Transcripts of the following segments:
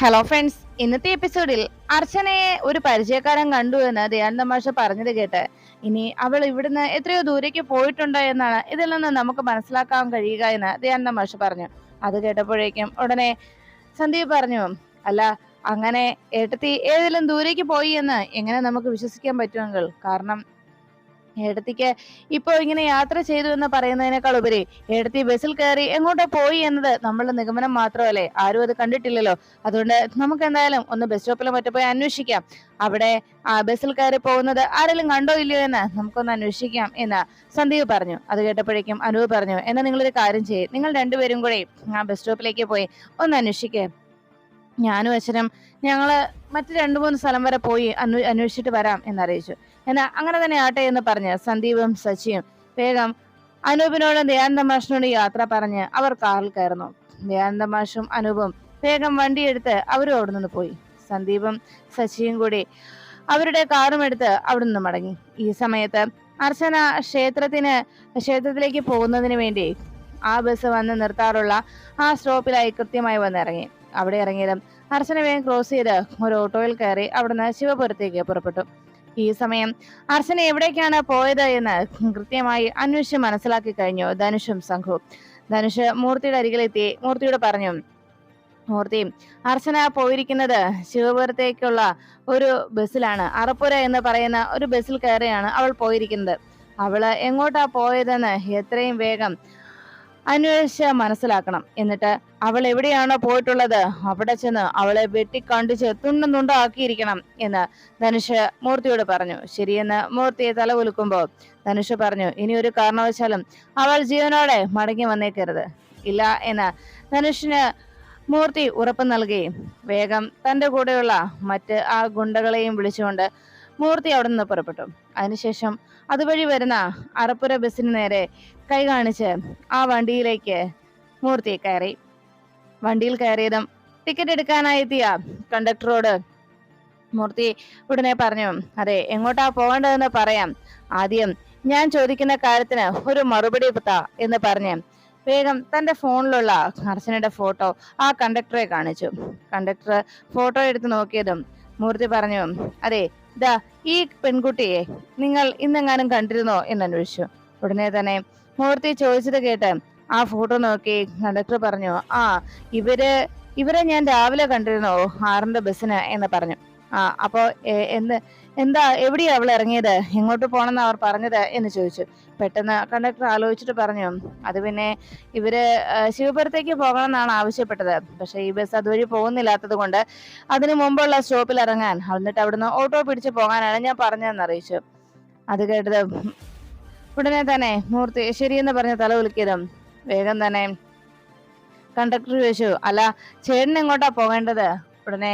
Hello friends ഇന്നത്തെ എപ്പിസോഡിൽ അർച്ചനയെ ഒരു പരിചയക്കാരൻ കണ്ടു എന്ന് ദയാനന്ദ മാഷ പറഞ്ഞത് കേട്ട്. ഇനി അവൾ ഇവിടുന്ന് എത്രയോ ദൂരേക്ക് പോയിട്ടുണ്ട് എന്നാണ് ഇതിൽ നിന്ന് നമുക്ക് മനസ്സിലാക്കാൻ കഴിയുക എന്ന് ദയാനന്ദ മാഷ പറഞ്ഞു. അത് കേട്ടപ്പോഴേക്കും ഉടനെ സന്ദീപ് പറഞ്ഞു അല്ല അങ്ങനെ ഏട്ടത്തി ഏതെങ്കിലും ദൂരേക്ക് പോയി എന്ന് എങ്ങനെ നമുക്ക് വിശ്വസിക്കാൻ പറ്റുമെങ്കിൽ കാരണം ഏടത്തിക്ക് ഇപ്പോ ഇങ്ങനെ യാത്ര ചെയ്തു എന്ന് പറയുന്നതിനേക്കാൾ ഉപരി ഏടത്തി ബസ്സിൽ കയറി എങ്ങോട്ടോ പോയി എന്നത് നമ്മളുടെ നിഗമനം മാത്രമല്ലേ? ആരും അത് കണ്ടിട്ടില്ലല്ലോ. അതുകൊണ്ട് നമുക്ക് എന്തായാലും ഒന്ന് ബസ് സ്റ്റോപ്പിലോ മറ്റോ പോയി അന്വേഷിക്കാം. അവിടെ ബസ്സിൽ കയറി പോകുന്നത് ആരെങ്കിലും കണ്ടോ ഇല്ലയോ എന്ന് നമുക്കൊന്ന് അന്വേഷിക്കാം എന്ന് സന്ദീപ് പറഞ്ഞു. അത് കേട്ടപ്പോഴേക്കും അനൂപ് പറഞ്ഞു എന്നാൽ നിങ്ങളൊരു കാര്യം ചെയ്യും. നിങ്ങൾ രണ്ടുപേരും കൂടെ ആ ബസ് സ്റ്റോപ്പിലേക്ക് പോയി ഒന്ന് അന്വേഷിക്കേ. ഞാനും അച്ഛനും ഞങ്ങൾ മറ്റു രണ്ടു മൂന്ന് സ്ഥലം വരെ പോയി അന്വ അന്വേഷിച്ചിട്ട് വരാം എന്നറിയിച്ചു. എന്നാ അങ്ങനെ തന്നെ ആട്ടെ എന്ന് പറഞ്ഞ് സന്ദീപും സച്ചിയും വേഗം അനൂപിനോടും ദയാനന്ദ മാഷിനോടും യാത്ര പറഞ്ഞ് അവർ കാറിൽ കയറുന്നു. ദയാനന്ദ മാഷും അനൂപും വേഗം വണ്ടിയെടുത്ത് അവരും അവിടെ നിന്ന് പോയി. സന്ദീപും സച്ചിയും കൂടി അവരുടെ കാറും എടുത്ത് അവിടെ നിന്ന് മടങ്ങി. ഈ സമയത്ത് അർച്ചന ക്ഷേത്രത്തിന് ക്ഷേത്രത്തിലേക്ക് പോകുന്നതിന് വേണ്ടി ആ ബസ് വന്ന് നിർത്താറുള്ള ആ സ്റ്റോപ്പിലായി കൃത്യമായി വന്നിറങ്ങി. അവിടെ ഇറങ്ങിയതും അർച്ചന വേഗം ക്രോസ് ചെയ്ത് ഒരു ഓട്ടോയിൽ കയറി അവിടുന്ന് ശിവപുരത്തേക്ക് പുറപ്പെട്ടു. ഈ സമയം അർച്ചന എവിടേക്കാണ് പോയത് എന്ന് കൃത്യമായി അന്വേഷിച്ച് മനസ്സിലാക്കി കഴിഞ്ഞു ധനുഷും സംഘവും. ധനുഷ് മൂർത്തിയുടെ അരികിലെത്തി മൂർത്തിയോട് പറഞ്ഞു മൂർത്തി അർച്ചന പോയിരിക്കുന്നത് ശിവപുരത്തേക്കുള്ള ഒരു ബസ്സിലാണ്. അറപ്പുര എന്ന് പറയുന്ന ഒരു ബസ്സിൽ കയറിയാണ് അവൾ പോയിരിക്കുന്നത്. അവൾ എങ്ങോട്ടാ പോയതെന്ന് എത്രയും വേഗം അന്വേഷിച്ച് മനസ്സിലാക്കണം. എന്നിട്ട് അവൾ എവിടെയാണോ പോയിട്ടുള്ളത്? അവിടെ ചെന്ന് അവളെ വെട്ടിക്കണ്ടിച്ച് തുണ്ടും തുണ്ടാക്കിയിരിക്കണം എന്ന് ധനുഷ് മൂർത്തിയോട് പറഞ്ഞു. ശരിയെന്ന് മൂർത്തിയെ തല കുലുക്കുമ്പോൾ ധനുഷ് പറഞ്ഞു ഇനി ഒരു കാരണവശാലും അവൾ ജീവനോടെ മടങ്ങി വന്നേക്കരുത്. ഇല്ല എന്ന് ധനുഷിന് മൂർത്തി ഉറപ്പ് നൽകി. വേഗം തന്റെ കൂടെയുള്ള മറ്റ് ആ ഗുണ്ടകളെയും വിളിച്ചുകൊണ്ട് മൂർത്തി അവിടെ നിന്ന് പുറപ്പെട്ടു. അതിനുശേഷം അതുവഴി വരുന്ന അറപ്പുര ബസ്സിന് നേരെ കൈ കാണിച്ച് ആ വണ്ടിയിലേക്ക് മൂർത്തി കയറി. വണ്ടിയിൽ കയറിയതും ടിക്കറ്റ് എടുക്കാനായി എത്തിയ കണ്ടക്ടറോട് മൂർത്തി ഉടനെ പറഞ്ഞു അതെ എങ്ങോട്ടാ പോകേണ്ടതെന്ന് പറയാം. ആദ്യം ഞാൻ ചോദിക്കുന്ന കാര്യത്തിന് ഒരു മറുപടി താ എന്ന് പറഞ്ഞ് വേഗം തന്റെ ഫോണിലുള്ള അർച്ചനയുടെ ഫോട്ടോ ആ കണ്ടക്ടറെ കാണിച്ചു. കണ്ടക്ടർ ഫോട്ടോ എടുത്ത് നോക്കിയതും മൂർത്തി പറഞ്ഞു അതെ ദാ ഈ പെൺകുട്ടിയെ നിങ്ങൾ ഇന്നെങ്ങാനും കണ്ടിരുന്നോ എന്ന് അന്വേഷിച്ചു. ഉടനെ തന്നെ മൂർത്തി ചോദിച്ചത് കേട്ട് ആ ഫോട്ടോ നോക്കി കണ്ടക്ടർ പറഞ്ഞു ആ ഇവർ ഇവരെ ഞാൻ രാവിലെ കണ്ടിരുന്നോ? ആറിന്റെ ബസ്സിന് എന്ന് പറഞ്ഞു. ആ അപ്പോ എന്ത് എന്താ എവിടെയാ അവൾ ഇറങ്ങിയത്? എങ്ങോട്ട് പോകണമെന്ന് അവർ പറഞ്ഞത്? എന്ന് ചോദിച്ചു. പെട്ടെന്ന് കണ്ടക്ടർ ആലോചിച്ചിട്ട് പറഞ്ഞു അത് പിന്നെ ഇവർ ശിവപുരത്തേക്ക് പോകണം എന്നാണ് ആവശ്യപ്പെട്ടത്. പക്ഷെ ഈ ബസ് അതുവഴി പോകുന്നില്ലാത്തത് കൊണ്ട് അതിനു മുമ്പുള്ള സ്റ്റോപ്പിൽ ഇറങ്ങാൻ. എന്നിട്ട് അവിടുന്ന് ഓട്ടോ പിടിച്ച് പോകാനാണ് ഞാൻ പറഞ്ഞതെന്ന് അറിയിച്ചു. അത് കേട്ടത് ഉടനെ തന്നെ മൂർത്തി ശരിയെന്ന് പറഞ്ഞ തല കുലുക്കിയതും വേഗം തന്നെ കണ്ടക്ടർ ചോദിച്ചു അല്ല ചേട്ടൻ എങ്ങോട്ടാ പോകേണ്ടത്? ഉടനെ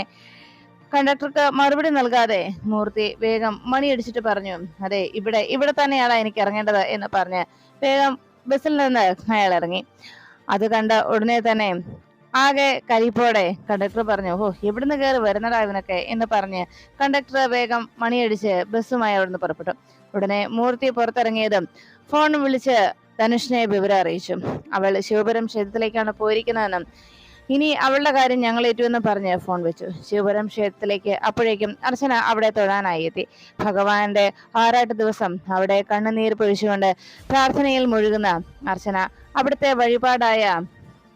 കണ്ടക്ടർക്ക് മറുപടി നൽകാതെ മൂർത്തി വേഗം മണിയടിച്ചിട്ട് പറഞ്ഞു അതെ ഇവിടെ ഇവിടെ തന്നെയാണ് എനിക്ക് ഇറങ്ങേണ്ടത് എന്ന് പറഞ്ഞ് വേഗം ബസ്സിൽ നിന്ന് അയാൾ ഇറങ്ങി. അത് കണ്ട ഉടനെ തന്നെ ആകെ കരിപ്പോടെ കണ്ടക്ടർ പറഞ്ഞു ഓ എവിടുന്ന് കയറി വരുന്നടാ ഇവനൊക്കെ എന്ന് പറഞ്ഞ് കണ്ടക്ടർ വേഗം മണിയടിച്ച് ബസ്സുമായി അവിടുന്ന് പുറപ്പെട്ടു. ഉടനെ മൂർത്തി പുറത്തിറങ്ങിയതും ഫോൺ വിളിച്ച് ധനുഷിനെ വിവരം അറിയിച്ചു. അവൾ ശിവപുരം ക്ഷേത്രത്തിലേക്കാണ് പോയിരിക്കുന്നതെന്നും ഇനി അവളുടെ കാര്യം ഞങ്ങൾ ഏറ്റുവെന്ന് പറഞ്ഞ് ഫോൺ വെച്ചു. ശിവപുരം ക്ഷേത്രത്തിലേക്ക് അപ്പോഴേക്കും അർച്ചന അവിടെ തൊഴാനായി എത്തി. ഭഗവാന്റെ ആറാട്ട് ദിവസം അവിടെ കണ്ണുനീർ പൊഴിച്ചുകൊണ്ട് പ്രാർത്ഥനയിൽ മുഴുകുന്ന അർച്ചന അവിടുത്തെ വഴിപാടായ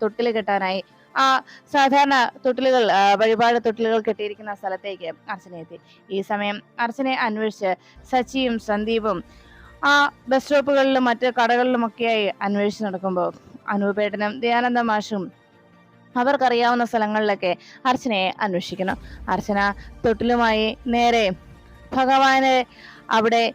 തൊട്ടിൽ കെട്ടാനായി ആ സാധാരണ തൊട്ടിലുകൾ വഴിപാട് തൊട്ടിലുകൾ കെട്ടിയിരിക്കുന്ന സ്ഥലത്തേക്ക് അർച്ചന എത്തി. ഈ സമയം അർച്ചനയെ അന്വേഷിച്ച് സച്ചിയും സന്ദീപും ആ ബസ് സ്റ്റോപ്പുകളിലും മറ്റ് കടകളിലുമൊക്കെയായി അന്വേഷിച്ച് നടക്കുമ്പോൾ അനൂപേട്ടനും ദയാനന്ദ മാഷും അവർക്കറിയാവുന്ന സ്ഥലങ്ങളിലൊക്കെ അർച്ചനയെ അന്വേഷിക്കുന്നു. അർച്ചന തൊട്ടിലുമായി നേരെ ഭഗവാനെ അവിടെ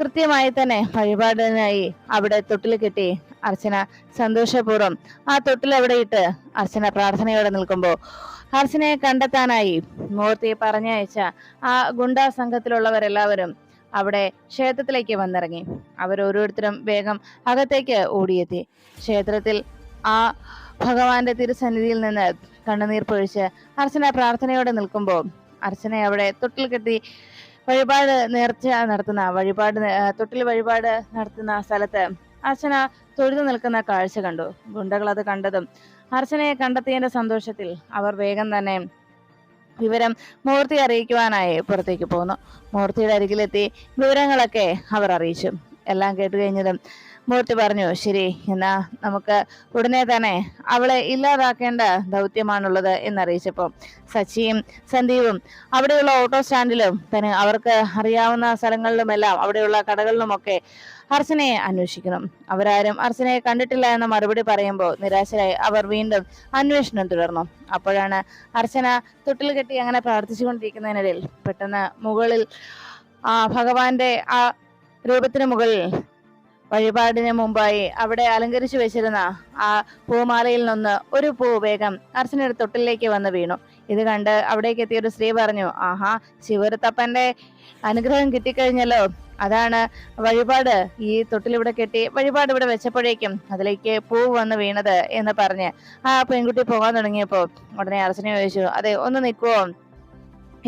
കൃത്യമായി തന്നെ വഴിപാടിനായി അവിടെ തൊട്ടിൽ കെട്ടി അർച്ചന സന്തോഷപൂർവം ആ തൊട്ടിൽ അവിടെ ഇട്ട് അർച്ചന പ്രാർത്ഥനയോടെ നിൽക്കുമ്പോൾ അർച്ചനയെ കണ്ടെത്താനായി മൂർത്തി പറഞ്ഞയച്ച ആ ഗുണ്ടാ സംഘത്തിലുള്ളവരെല്ലാവരും അവിടെ ക്ഷേത്രത്തിലേക്ക് വന്നിറങ്ങി. അവരോരോരുത്തരും വേഗം അകത്തേക്ക് ഓടിയെത്തി. ക്ഷേത്രത്തിൽ ആ ഭഗവാന്റെ തിരുസന്നിധിയിൽ നിന്ന് കണ്ണുനീർ പൊഴിച്ച് അർച്ചന പ്രാർത്ഥനയോടെ നിൽക്കുമ്പോൾ അർച്ചന അവിടെ തൊട്ടിൽ കെട്ടി വഴിപാട് നേർച്ച നടത്തുന്ന വഴിപാട് തൊട്ടിൽ വഴിപാട് നടത്തുന്ന സ്ഥലത്ത് അർച്ചന തൊഴുതു നിൽക്കുന്ന കാഴ്ച കണ്ടു. ഗുണ്ടകൾ അത് കണ്ടതും അർച്ചനയെ കണ്ടെത്തിയതിന്റെ സന്തോഷത്തിൽ അവർ വേഗം തന്നെ വിവരം മൂർത്തി അറിയിക്കുവാനായി പുറത്തേക്ക് പോന്നു. മൂർത്തിയുടെ അരികിലെത്തി വിവരങ്ങളൊക്കെ അവർ അറിയിച്ചു. എല്ലാം കേട്ട് കഴിഞ്ഞതും മൂർത്തി പറഞ്ഞു ശരി എന്നാ നമുക്ക് ഉടനെ തന്നെ അവളെ ഇല്ലാതാക്കേണ്ട ദൗത്യമാണുള്ളത് എന്നറിയിച്ചപ്പോൾ സച്ചിയും സന്ദീപും അവിടെയുള്ള ഓട്ടോ സ്റ്റാൻഡിലും തന്നെ അവർക്ക് അറിയാവുന്ന സ്ഥലങ്ങളിലുമെല്ലാം അവിടെയുള്ള കടകളിലുമൊക്കെ അർച്ചനയെ അന്വേഷിക്കണം. അവരാരും അർച്ചനയെ കണ്ടിട്ടില്ല എന്ന മറുപടി പറയുമ്പോൾ നിരാശരായി അവർ വീണ്ടും അന്വേഷണം തുടർന്നു. അപ്പോഴാണ് അർച്ചന തൊട്ടിൽ കെട്ടി അങ്ങനെ പ്രാർത്ഥിച്ചുകൊണ്ടിരിക്കുന്നതിനിടയിൽ പെട്ടെന്ന് മുകളിൽ ആ ഭഗവാന്റെ ആ രൂപത്തിന് മുകളിൽ വഴിപാടിന് മുമ്പായി അവിടെ അലങ്കരിച്ചു വെച്ചിരുന്ന ആ പൂമാലയിൽ നിന്ന് ഒരു പൂ വേഗം അർച്ചനയുടെ തൊട്ടിലേക്ക് വന്ന് വീണു. ഇത് കണ്ട് അവിടേക്ക് എത്തിയ ഒരു സ്ത്രീ പറഞ്ഞു ആഹാ ശിവരുത്തപ്പന്റെ അനുഗ്രഹം കിട്ടിക്കഴിഞ്ഞല്ലോ. അതാണ് വഴിപാട്. ഈ തൊട്ടിലിവിടെ കെട്ടി വഴിപാട് ഇവിടെ വെച്ചപ്പോഴേക്കും അതിലേക്ക് പൂ വന്ന് വീണത് എന്ന് പറഞ്ഞ് ആ പെൺകുട്ടി പോകാൻ തുടങ്ങിയപ്പോ ഉടനെ അർച്ചന ചോദിച്ചു അതെ ഒന്ന് നിൽക്കുവോ?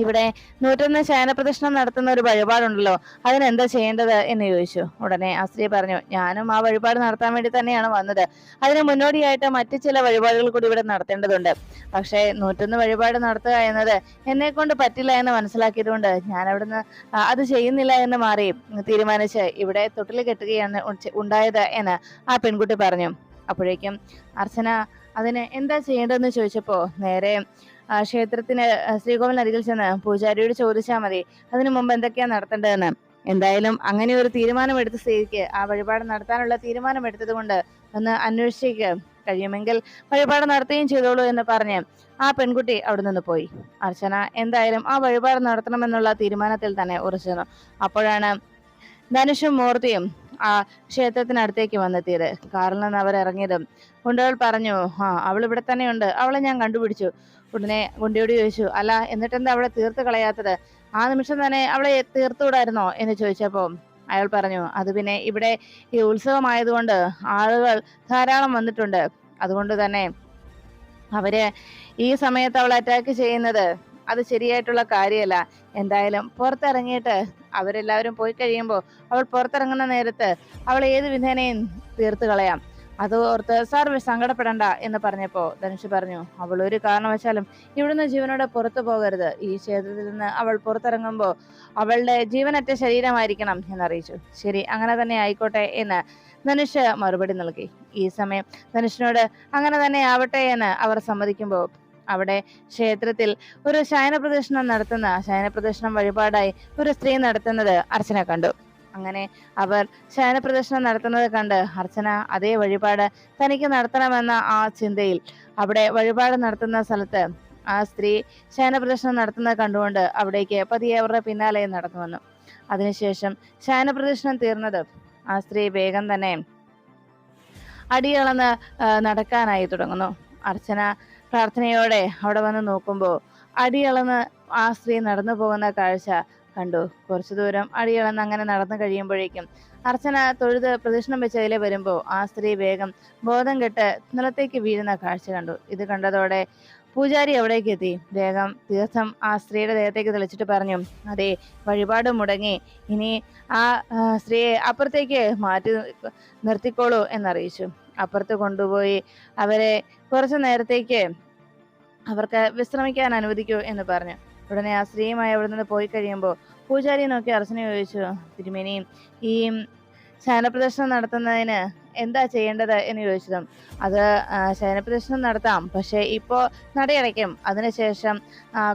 ഇവിടെ നൂറ്റൊന്ന് ശയനപ്രദക്ഷിണം നടത്തുന്ന ഒരു വഴിപാടുണ്ടല്ലോ അതിനെന്താ ചെയ്യേണ്ടത് എന്ന് ചോദിച്ചു. ഉടനെ ആ സ്ത്രീ പറഞ്ഞു ഞാനും ആ വഴിപാട് നടത്താൻ വേണ്ടി തന്നെയാണ് വന്നത്. അതിന് മുന്നോടിയായിട്ട് മറ്റു ചില വഴിപാടുകൾ കൂടി ഇവിടെ നടത്തേണ്ടതുണ്ട്. പക്ഷേ നൂറ്റൊന്ന് വഴിപാട് നടത്തുക എന്നത് എന്നെ കൊണ്ട് പറ്റില്ല എന്ന് മനസ്സിലാക്കിയതുകൊണ്ട് ഞാൻ അവിടുന്ന് അത് ചെയ്യുന്നില്ല എന്ന് മാറി തീരുമാനിച്ച് ഇവിടെ തൊട്ടിൽ കെട്ടുകയാണ് ഉണ്ടായത് എന്ന് ആ പെൺകുട്ടി പറഞ്ഞു. അപ്പോഴേക്കും അർച്ചന അതിന് എന്താ ചെയ്യേണ്ടതെന്ന് ചോദിച്ചപ്പോൾ നേരെ ക്ഷേത്രത്തിന് ശ്രീകോവിലിനരികിൽ ചെന്ന് പൂജാരിയോട് ചോദിച്ചാൽ മതി. അതിനു മുമ്പ് എന്തൊക്കെയാ നടത്തേണ്ടതെന്ന്. എന്തായാലും അങ്ങനെ ഒരു തീരുമാനമെടുത്ത സ്ഥിതിക്ക് ആ വഴിപാട് നടത്താനുള്ള തീരുമാനമെടുത്തത് കൊണ്ട് ഒന്ന് അന്വേഷിച്ചേക്ക് കഴിയുമെങ്കിൽ വഴിപാട് നടത്തുകയും ചെയ്തോളൂ എന്ന് പറഞ്ഞ് ആ പെൺകുട്ടി അവിടെ നിന്ന് പോയി. അർച്ചന എന്തായാലും ആ വഴിപാട് നടത്തണമെന്നുള്ള തീരുമാനത്തിൽ തന്നെ ഉറച്ചു നിന്നു. അപ്പോഴാണ് ധനുഷും മൂർത്തിയും ആ ക്ഷേത്രത്തിനടുത്തേക്ക് വന്നെത്തിയത്. കാറിൽ നിന്ന് അവർ ഇറങ്ങിയതും ഗുണ്ടകൾ പറഞ്ഞു ആ അവൾ ഇവിടെ തന്നെയുണ്ട്. അവളെ ഞാൻ കണ്ടുപിടിച്ചു. ഉടനെ ഗുണ്ടിയോട് ചോദിച്ചു അല്ല എന്നിട്ടെന്താ അവളെ തീർത്ത് കളയാത്തത്? ആ നിമിഷം തന്നെ അവളെ തീർത്തുകൂടായിരുന്നോ എന്ന് ചോദിച്ചപ്പോൾ അയാൾ പറഞ്ഞു അത് പിന്നെ ഇവിടെ ഈ ഉത്സവമായതുകൊണ്ട് ആളുകൾ ധാരാളം വന്നിട്ടുണ്ട്. അതുകൊണ്ട് തന്നെ അവർ ഈ സമയത്ത് അവളെ അറ്റാക്ക് ചെയ്യുന്നത് അത് ശരിയായിട്ടുള്ള കാര്യമല്ല. എന്തായാലും പുറത്തിറങ്ങിയിട്ട് അവരെല്ലാവരും പോയി കഴിയുമ്പോൾ അവൾ പുറത്തിറങ്ങുന്ന നേരത്ത് അവൾ ഏത് വിധേനയും തീർത്ത് കളയാം. അത് ഓർത്ത് സാർ സങ്കടപ്പെടണ്ട എന്ന് പറഞ്ഞപ്പോ ധനുഷ് പറഞ്ഞു അവൾ ഒരു കാരണവശാലും ഇവിടുന്ന് ജീവനോടെ പുറത്തു പോകരുത്. ഈ ക്ഷേത്രത്തിൽ നിന്ന് അവൾ പുറത്തിറങ്ങുമ്പോൾ അവളുടെ ജീവനറ്റ ശരീരമായിരിക്കണം എന്നറിയിച്ചു. ശരി അങ്ങനെ തന്നെ ആയിക്കോട്ടെ എന്ന് ധനുഷ് മറുപടി നൽകി. ഈ സമയം ധനുഷിനോട് അങ്ങനെ തന്നെ ആവട്ടെ എന്ന് അവർ സമ്മതിക്കുമ്പോൾ അവിടെ ക്ഷേത്രത്തിൽ ഒരു ശയന പ്രദക്ഷിണം നടത്തുന്ന ശയന പ്രദക്ഷിണം വഴിപാടായി ഒരു സ്ത്രീ നടത്തുന്നത് അർച്ചന കണ്ടു. അങ്ങനെ അവർ ശയന പ്രദക്ഷിണം നടത്തുന്നത് കണ്ട് അർച്ചന അതേ വഴിപാട് തനിക്ക് നടത്തണമെന്ന ആ ചിന്തയിൽ അവിടെ വഴിപാട് നടത്തുന്ന സ്ഥലത്ത് ആ സ്ത്രീ ശയന പ്രദക്ഷിണം നടത്തുന്നത് കണ്ടുകൊണ്ട് അവിടേക്ക് പതിയെ അവരുടെ പിന്നാലെ നടന്നു വന്നു. അതിനുശേഷം ശയന പ്രദക്ഷിണം തീർന്നത് ആ സ്ത്രീ വേഗം തന്നെ അടിയളന്ന് നടക്കാനായി തുടങ്ങുന്നു. അർച്ചന പ്രാർത്ഥനയോടെ അവിടെ വന്ന് നോക്കുമ്പോൾ അടിയളന്ന് ആ സ്ത്രീ നടന്നു പോകുന്ന കാഴ്ച കണ്ടു. കുറച്ചു ദൂരം അടിയളന്ന് അങ്ങനെ നടന്നു കഴിയുമ്പോഴേക്കും അർച്ചന തൊഴുത് പ്രദക്ഷിണം വെച്ചതിലെ വരുമ്പോൾ ആ സ്ത്രീ വേഗം ബോധം കെട്ട് നിലത്തേക്ക് വീഴുന്ന കാഴ്ച കണ്ടു. ഇത് കണ്ടതോടെ പൂജാരി അവിടേക്ക് എത്തി. വേഗം തീർത്ഥം ആ സ്ത്രീയുടെ ദേഹത്തേക്ക് തെളിച്ചിട്ട് പറഞ്ഞു അതെ വഴിപാട് മുടങ്ങി. ഇനി ആ സ്ത്രീയെ അപ്പുറത്തേക്ക് മാറ്റി നിർത്തിക്കോളൂ എന്നറിയിച്ചു. അപ്പുറത്ത് കൊണ്ടുപോയി അവരെ കുറച്ചു നേരത്തേക്ക് അവർക്ക് വിശ്രമിക്കാൻ അനുവദിക്കൂ എന്ന് പറഞ്ഞു. ഉടനെ ആ സ്ത്രീയുമായി അവിടെ നിന്ന് പോയി കഴിയുമ്പോൾ പൂജാരി നോക്കി അർച്ചന ചോദിച്ചു തിരുമേനി ഈ ശയനപ്രദർശനം നടത്തുന്നതിന് എന്താ ചെയ്യേണ്ടത് എന്ന് ചോദിച്ചതും അത് ശയനപ്രദർശനം നടത്താം. പക്ഷേ ഇപ്പോൾ നടയടയ്ക്കും. അതിനുശേഷം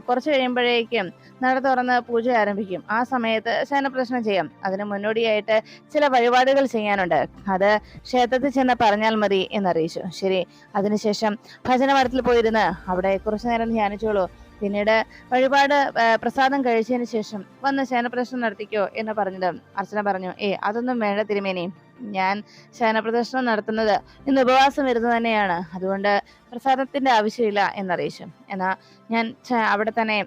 കുറച്ച് കഴിയുമ്പോഴേക്കും നട തുറന്ന് പൂജ ആരംഭിക്കും. ആ സമയത്ത് ശയനപ്രദർശനം ചെയ്യാം. അതിന് മുന്നോടിയായിട്ട് ചില വഴിപാടുകൾ ചെയ്യാനുണ്ട്. അത് ക്ഷേത്രത്തിൽ ചെന്ന് പറഞ്ഞാൽ മതി എന്നറിയിച്ചു. ശരി. അതിനുശേഷം ഭജനമരത്തിൽ പോയിരുന്ന് അവിടെ കുറച്ചു നേരം ധ്യാനിച്ചോളൂ. പിന്നീട് വഴിപാട് പ്രസാദം കഴിച്ചതിന് ശേഷം വന്ന് ശയനപ്രദർശനം നടത്തിക്കോ എന്ന് പറഞ്ഞത് അർച്ചന പറഞ്ഞു. ഏ അതൊന്നും വേണ്ട തിരുമേനി. ഞാൻ ശയനപ്രദർശനം നടത്തുന്നത് ഇന്ന് ഉപവാസം വരുന്നത് തന്നെയാണ്. അതുകൊണ്ട് പ്രസാദത്തിന്റെ ആവശ്യമില്ല എന്നറിയിച്ചു. എന്നാ ഞാൻ അവിടെ തന്നെ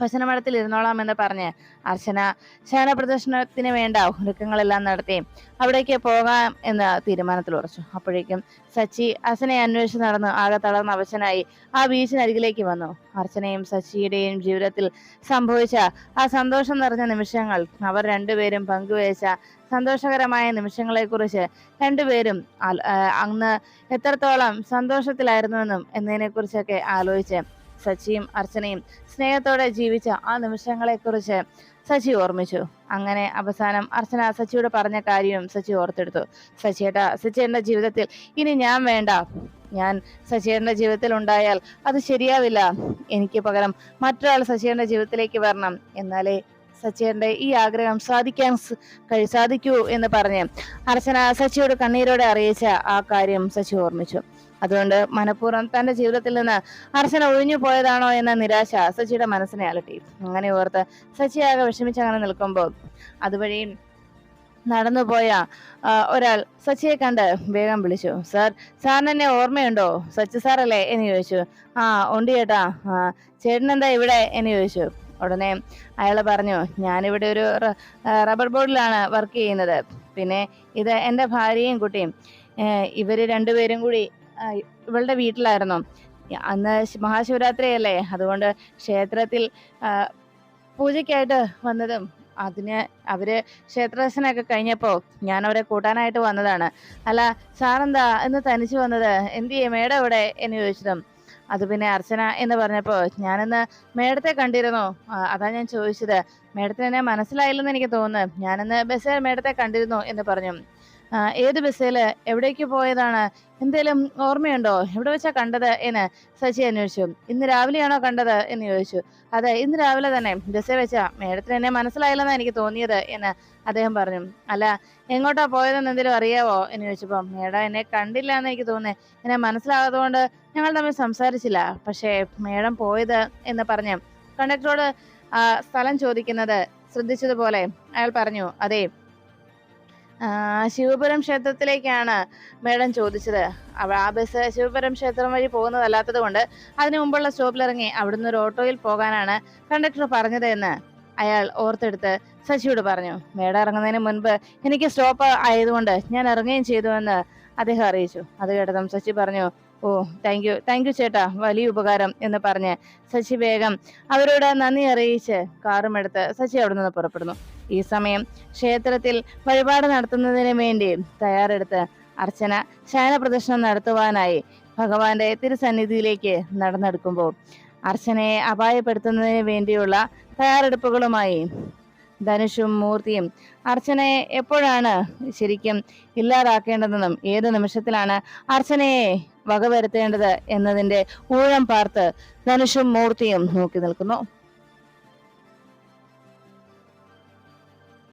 ഭജനമഠത്തിൽ ഇരുന്നോളാം എന്ന് പറഞ്ഞ് അർച്ചന ശയനപ്രദർശനത്തിന് വേണ്ട ഒരുക്കങ്ങളെല്ലാം നടത്തി അവിടേക്ക് പോകാം എന്ന് തീരുമാനത്തിൽ ഉറച്ചു അപ്പോഴേക്കും സച്ചി അർച്ചനെ അന്വേഷിച്ച് നടന്ന് ആകെ തളർന്ന അവശനായി ആ ബീച്ചിനരികിലേക്ക് വന്നു. അർച്ചനയും സച്ചിയുടെയും ജീവിതത്തിൽ സംഭവിച്ച ആ സന്തോഷം നിറഞ്ഞ നിമിഷങ്ങൾ അവർ രണ്ടുപേരും പങ്കുവച്ച സന്തോഷകരമായ നിമിഷങ്ങളെക്കുറിച്ച് രണ്ടുപേരും അന്ന് എത്രത്തോളം സന്തോഷത്തിലായിരുന്നുവെന്നും എന്നതിനെക്കുറിച്ചൊക്കെ ആലോചിച്ച് സച്ചിയും അർച്ചനയും സ്നേഹത്തോടെ ജീവിച്ച ആ നിമിഷങ്ങളെക്കുറിച്ച് സച്ചി ഓർമ്മിച്ചു. അങ്ങനെ അവസാനം അർച്ചന സച്ചിയോട് പറഞ്ഞ കാര്യവും സച്ചി ഓർത്തെടുത്തു. സച്ചിയേട്ടാ സച്ചിയുടെ ജീവിതത്തിൽ ഇനി ഞാൻ വേണ്ട. ഞാൻ സച്ചിയുടെ ജീവിതത്തിൽ ഉണ്ടായാൽ അത് ശരിയാവില്ല. എനിക്ക് പകരം മറ്റൊരാൾ സച്ചിയുടെ ജീവിതത്തിലേക്ക് വരണം. എന്നാലേ സച്ചിയുടെ ഈ ആഗ്രഹം സാധിക്കാൻ കഴി സാധിക്കൂ എന്ന് പറഞ്ഞ് അർച്ചന സച്ചിയോട് കണ്ണീരോടെ അറിയിച്ച ആ കാര്യം സച്ചി ഓർമ്മിച്ചു. അതുകൊണ്ട് മനഃപൂർവം തന്റെ ജീവിതത്തിൽ നിന്ന് അർച്ചന ഒഴിഞ്ഞു പോയതാണോ എന്ന നിരാശ സച്ചിയുടെ മനസ്സിനെ അലട്ടി. അങ്ങനെ ഓർത്ത് സച്ചി ആകെ വിഷമിച്ചങ്ങനെ നിൽക്കുമ്പോൾ അതുവഴി നടന്നുപോയ ഒരാൾ സച്ചിയെ കണ്ട് വേഗം വിളിച്ചു. സാർ സാറിന് എന്നെ ഓർമ്മയുണ്ടോ? സച്ചി സാറല്ലേ? എന്ന് ചോദിച്ചു. ആ ഉണ്ട് ചേട്ടാ. ചേട്ടൻ എന്താ ഇവിടെ? എന്ന് ചോദിച്ചു. ഉടനെ അയാൾ പറഞ്ഞു ഞാനിവിടെ ഒരു റബ്ബർ ബോർഡിലാണ് വർക്ക് ചെയ്യുന്നത്. പിന്നെ ഇത് എന്റെ ഭാര്യയും കുട്ടിയും. ഇവർ രണ്ടുപേരും കൂടി ഇവളുടെ വീട്ടിലായിരുന്നു. അന്ന് മഹാശിവരാത്രി അല്ലേ? അതുകൊണ്ട് ക്ഷേത്രത്തിൽ പൂജയ്ക്കായിട്ട് വന്നതും അതിന് അവർ ക്ഷേത്രദർശനമൊക്കെ കഴിഞ്ഞപ്പോ ഞാൻ അവരെ കൂട്ടാനായിട്ട് വന്നതാണ്. അല്ല സാറെന്താ ഇന്ന് തനിച്ചു വന്നത്? എന്ത് ചെയ്യും മേഡം ഇവിടെ എന്ന് ചോദിച്ചതും. അത് പിന്നെ അർച്ചന എന്ന് പറഞ്ഞപ്പോ ഞാനിന്ന് മേഡത്തെ കണ്ടിരുന്നു. അതാ ഞാൻ ചോദിച്ചത്. മേഡത്തിന് എന്നെ മനസ്സിലായില്ലെന്ന് എനിക്ക് തോന്നുന്നു. ഞാനിന്ന് ബസ് മേഡത്തെ കണ്ടിരുന്നു എന്ന് പറഞ്ഞു. ഏത് ബസ്സിൽ എവിടേക്ക് പോയതാണ്? എന്തേലും ഓർമ്മയുണ്ടോ? എവിടെ വെച്ചാ കണ്ടത് എന്ന് സച്ചി അന്വേഷിച്ചു. ഇന്ന് രാവിലെയാണോ കണ്ടത് എന്ന് ചോദിച്ചു. അതെ ഇന്ന് രാവിലെ തന്നെ. ബസ്സിൽ വെച്ചാ. മേഡത്തിന് എന്നെ മനസ്സിലായില്ലെന്നാണ് എനിക്ക് തോന്നിയത് എന്ന് അദ്ദേഹം പറഞ്ഞു. അല്ല എങ്ങോട്ടാ പോയതെന്ന് എന്തേലും അറിയാവോ എന്ന് ചോദിച്ചപ്പോ മേഡം എന്നെ കണ്ടില്ല എന്ന് എനിക്ക് തോന്നി എന്നെ മനസ്സിലാകാത്തതുകൊണ്ട് ഞങ്ങൾ തമ്മിൽ സംസാരിച്ചില്ല. പക്ഷേ മേഡം പോയത് എന്ന് പറഞ്ഞ് കണ്ടക്ടറോട് സ്ഥലം ചോദിക്കുന്നത് ശ്രദ്ധിച്ചതുപോലെ അയാൾ പറഞ്ഞു. അതെ ശിവപുരം ക്ഷേത്രത്തിലേക്കാണ് മേഡം ചോദിച്ചത്. ആ ബസ് ശിവപുരം ക്ഷേത്രം വഴി പോകുന്നതല്ലാത്തത് കൊണ്ട് അതിനു മുമ്പുള്ള സ്റ്റോപ്പിലിറങ്ങി അവിടുന്ന് ഒരു ഓട്ടോയിൽ പോകാനാണ് കണ്ടക്ടർ പറഞ്ഞത് എന്ന് അയാൾ ഓർത്തെടുത്ത് ശശിയോട് പറഞ്ഞു. മേഡം ഇറങ്ങുന്നതിന് മുൻപ് എനിക്ക് സ്റ്റോപ്പ് ആയതുകൊണ്ട് ഞാൻ ഇറങ്ങുകയും ചെയ്തു എന്ന് അദ്ദേഹം അറിയിച്ചു. അത് കേട്ടതും ശശി പറഞ്ഞു ഓ താങ്ക് യു താങ്ക് യു ചേട്ടാ വലിയ ഉപകാരം എന്ന് പറഞ്ഞ് ശശി വേഗം അവരോട് നന്ദി അറിയിച്ച് കാറും എടുത്ത് ശശി അവിടെ നിന്ന് പുറപ്പെടുന്നു. ഈ സമയം ക്ഷേത്രത്തിൽ വഴിപാട് നടത്തുന്നതിന് വേണ്ടി തയ്യാറെടുത്ത് അർച്ചന ശയന പ്രദർശനം നടത്തുവാനായി ഭഗവാന്റെ തിരുസന്നിധിയിലേക്ക് നടന്നെടുക്കുമ്പോൾ അർച്ചനയെ അപായപ്പെടുത്തുന്നതിന് വേണ്ടിയുള്ള തയ്യാറെടുപ്പുകളുമായി ധനുഷും മൂർത്തിയും അർച്ചനയെ എപ്പോഴാണ് ശരിക്കും ഇല്ലാതാക്കേണ്ടതെന്നും ഏത് നിമിഷത്തിലാണ് അർച്ചനയെ വകവരുത്തേണ്ടത് എന്നതിന്റെ ഊഴം പാർത്ത് ധനുഷും മൂർത്തിയും നോക്കി നിൽക്കുന്നു.